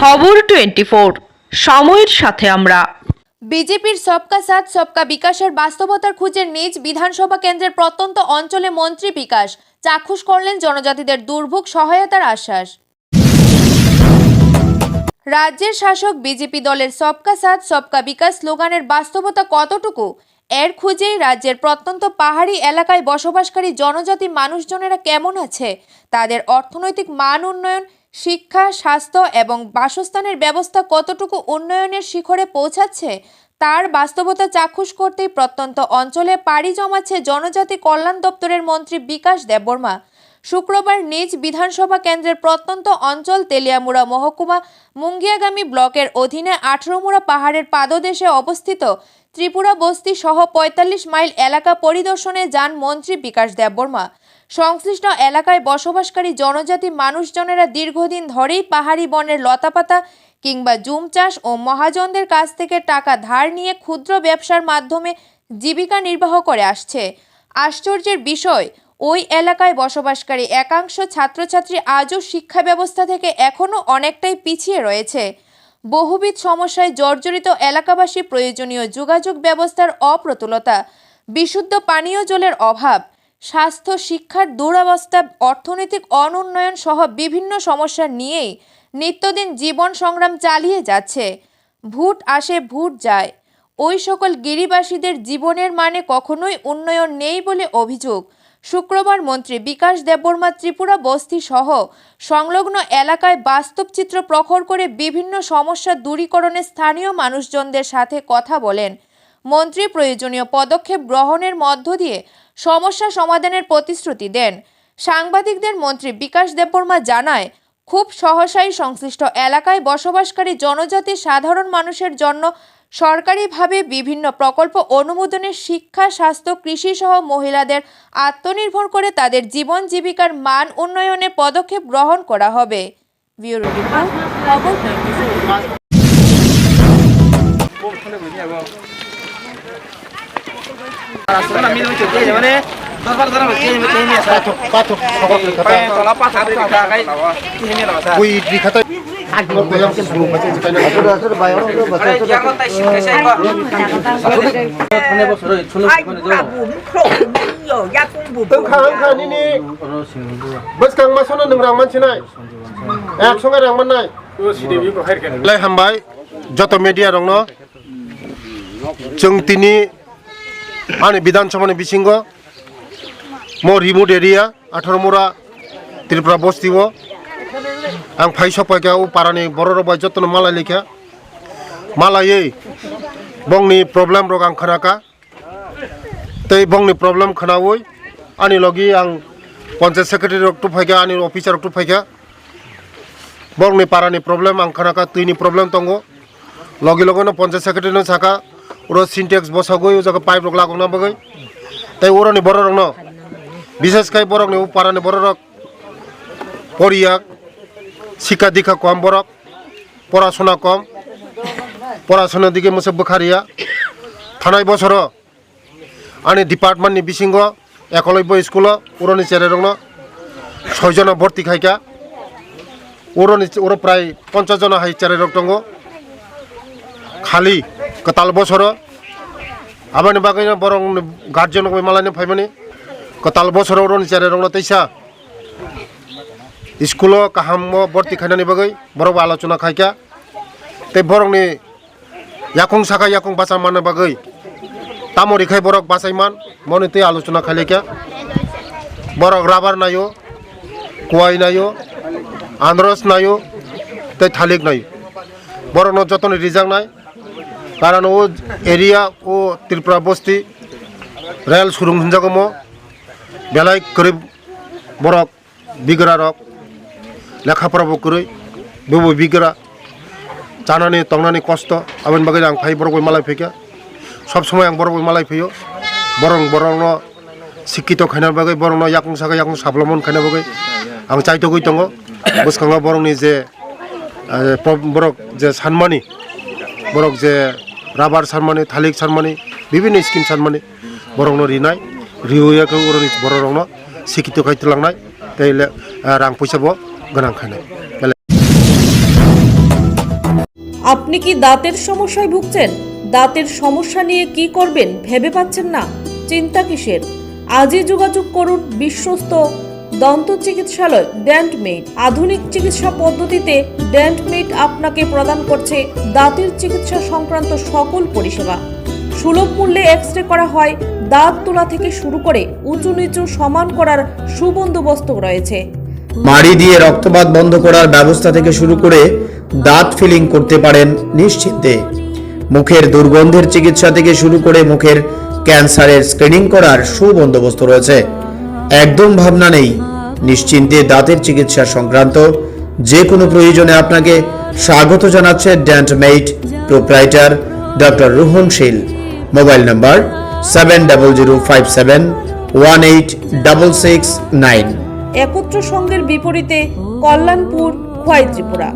খবর টোয়েন্টি সময়ের সাথে আমরা। বিজেপির সবকা সাথ, সবকা বিকাশের বাস্তবতার খুঁজে নিজ বিধানসভা কেন্দ্রের প্রত্যন্ত অঞ্চলে মন্ত্রী বিকাশ। চাক্ষুষ করলেন জনজাতিদের দুর্ভোগ, সহায়তার আশ্বাস। রাজ্যের শাসক বিজেপি দলের সবকা সাথ, সবকা বিকাশ স্লোগানের বাস্তবতা কতটুকু? এর খুঁজেই রাজ্যের প্রত্যন্ত পাহাড়ি এলাকায় বসবাসকারী জনজাতি মানুষজনেরা কেমন আছে? তাদের অর্থনৈতিক মান উন্নয়ন শিক্ষা, স্বাস্থ্য এবং বাসস্থানের ব্যবস্থা কতটুকু উন্নয়নের শিখরে পৌঁছাচ্ছে, তার বাস্তবতা চাক্ষুষ করতেই প্রত্যন্ত অঞ্চলে পাড়ি জমাচ্ছে জনজাতি কল্যাণ দপ্তরের মন্ত্রী বিকাশ দেববর্মা। শুক্রবার নিজ বিধানসভা কেন্দ্রের প্রত্যন্ত অঞ্চল তেলিয়ামুড়া মহকুমা মুঙ্গিয়াগামী ব্লকের অধীনে আঠারোমুড়া পাহাড়ের পাদদেশে অবস্থিত ত্রিপুরা বস্তি সহ পঁয়তাল্লিশ মাইল এলাকা পরিদর্শনে যান মন্ত্রী বিকাশ দেববর্মা সংশ্লিষ্ট এলাকায় বসবাসকারী জনজাতি মানুষজনেরা দীর্ঘদিন ধরেই পাহাড়ি বনের লতাপাতা কিংবা জুম চাষ ও মহাজনদের কাছ থেকে টাকা ধার নিয়ে ক্ষুদ্র ব্যবসার মাধ্যমে জীবিকা নির্বাহ করে আসছে। আশ্চর্যের বিষয়, ওই এলাকায় বসবাসকারী একাংশ ছাত্রছাত্রী আজও শিক্ষা ব্যবস্থা থেকে এখনও অনেকটাই পিছিয়ে রয়েছে। বহুবিধ সমস্যায় জর্জরিত এলাকাবাসী প্রয়োজনীয় যোগাযোগ ব্যবস্থার অপ্রতুলতা, বিশুদ্ধ পানীয় জলের অভাব, স্বাস্থ্য, শিক্ষার দুরবস্থা, অর্থনৈতিক অনুন্নয়ন সহ বিভিন্ন সমস্যা নিয়েই নিত্যদিন জীবন সংগ্রাম চালিয়ে যাচ্ছে। ভোট আসে, ভোট যায়। ওই সকল গিরিবাসীদের জীবনের মানে কখনোই উন্নয়ন নেই বলে অভিযোগ। শুক্রবার মন্ত্রী বিকাশ দেববর্মা ত্রিপুরা বস্তি সহ সংলগ্ন এলাকায় বাস্তবচিত্র প্রখর করে বিভিন্ন সমস্যা দূরীকরণে স্থানীয় মানুষজনদের সাথে কথা বলেন। মন্ত্রী প্রয়োজনীয় পদক্ষেপ গ্রহণের মধ্য দিয়ে সমস্যা সমাধানের প্রতিশ্রুতি দেন। সাংবাদিকদের মন্ত্রী বিকাশ দেববর্মা জানায় খুব সহসাই সংশ্লিষ্ট এলাকায় বসবাসকারী জনজাতি সাধারণ মানুষের জন্য সরকারিভাবে বিভিন্ন প্রকল্প, অনুমোদনের শিক্ষা, স্বাস্থ্য, কৃষি সহ মহিলাদের আত্মনির্ভর করে তাদের জীবন জীবিকার মান উন্নয়নে পদক্ষেপ গ্রহণ করা হবে। 24 Uy, di kata Agak yang sebelum baca cerita Engkang engkang ini Bos kang masana nang rang manci nai Ek songa rang man nai Lai hambai যত মিডিয়া রং जों दिनै आंनि बिधानसभानि बिसिंग म रिमोट एरिया आठारमुरा त्रिपुरा बस्तिव आं फाइ सपायका उ पारानि बर' रबाय जतन मालाय लेखा मालायै बंनि प्रब्लेम रग आं खोनाका तै बंनि प्रब्लेम खोनावै आंनि लगि आं पन्चायत सेक्रेटारि रग टुफायका आंनि अफिसार रग टुफायका बंनि पारानि प्रब्लेम आं खोनाका दैनि प्रब्लेम दङ লগে লগেনো পঞ্চায়েত সেক্রেটারি সাকা ওরা সিনটেক্স বসাগই ও জায়গা পাইপ রক লাগনা বগৈ তাই ওরানি বড় রং ন করে বড় নি পারানি বড় রক পড়িয়া, শিক্ষা দীক্ষা কম বরক পড়াশোনা কম, পড়াশোনার দিকে মোসে বোখারিয়া, থানায় বছর, আনি ডিপার্টমেন্টনি বিসিঙ্গ একলব্য স্কুল ওরনি চেরে রং ছয়জন ভর্তি খাইকা ওরনি ওর প্রায় পঞ্চাশ জন হাই চেরে রক দङ খালি কতাল বছর, আবানি বাগাইনা বরং গার্জেন মালানি ফাইমানি কতাল বছর রন চারে রং তৈসা স্কুল কাহাম ভর্তি খাইনানি বাগৈ বরং আলোচনা খাইকা তে বরংনি ইয়াকুং সাকা ইয়াকুং বাসা মানে বাগৈ তামরি খাই বরক বাসাইমান মনে তে আলোচনা খাইলেকা বরক রাবার নাইও কুয়াই নাইও আন্দ্রস নাইও, তে থালিক নাইও। বরং যতন রিজাং নাই কারণ ও এরিয়া ও ত্রিপুরা বস্তি রেল সুরুং হিনজাগম বেলাই গরিব বরক বিগরা রক লেখাপড়াবো করে বব বিগরা জানানি তংনানি কষ্ট আবেন বাকি আং ফাই বরক মালাই ফেকা সবসময় আং বরক মালাই ফেয় বরং বরং শিক্ষিত খাইনার বাকি বরং ইয়াকুং সাকা ইয়াকুং সাবলম্বন খাইনার বাকি আং চাইতগৈ দङ বসখাঙা বরংনি যে বরক যে সানমানি বরক যে রাবার সানমানি থালিক সানমানি বিভিন্ন স্কিম সানমানি বরংনো রিনায় रिहुयाखौ ओरनि बर' रावनो सिखित खायथलांनाय तैले रां फैसाबो गोनां खायनाय আপনি কি দাঁতের সমস্যায় ভুগছেন দাঁতের সমস্যা নিয়ে কি করবেন ভেবে পাচ্ছেন না চিন্তা কিসের আজই যোগাযোগ করুন বিশ্বস্ত দন্ত চিকিৎসালয় ড্যান্টমেড আধুনিক চিকিৎসা পদ্ধতিতে ড্যান্টমেড আপনাকে প্রদান করছে দাঁতের চিকিৎসা সংক্রান্ত সকল পরিষেবা সুলভ মূল্যে এক্স রে করা হয়। দাঁত তোলা থেকে শুরু করে উঁচু নিচু সমান করার সুবন্দোবস্ত রয়েছে। মাড়ি দিয়ে রক্তপাত বন্ধ করার ব্যবস্থা থেকে শুরু করে দাঁত ফিলিং করতে পারেন নিশ্চিন্তে। মুখের দুর্গন্ধের চিকিৎসা থেকে শুরু করে মুখের ক্যান্সারের স্ক্রিনিং করার সুবন্দোবস্ত রয়েছে। একদম ভাবনা নেই। নিশ্চিন্তে দাঁতের চিকিৎসা সংক্রান্ত যে কোনো প্রয়োজনে আপনাকে স্বাগত জানাচ্ছে dentmate proprietor doctor Rohan Shil. Mobile number seven double zero five seven one eight double six nine. একত্র সংঘের বিপরীতে কল্যাণপুর খোয়াই ত্রিপুরা।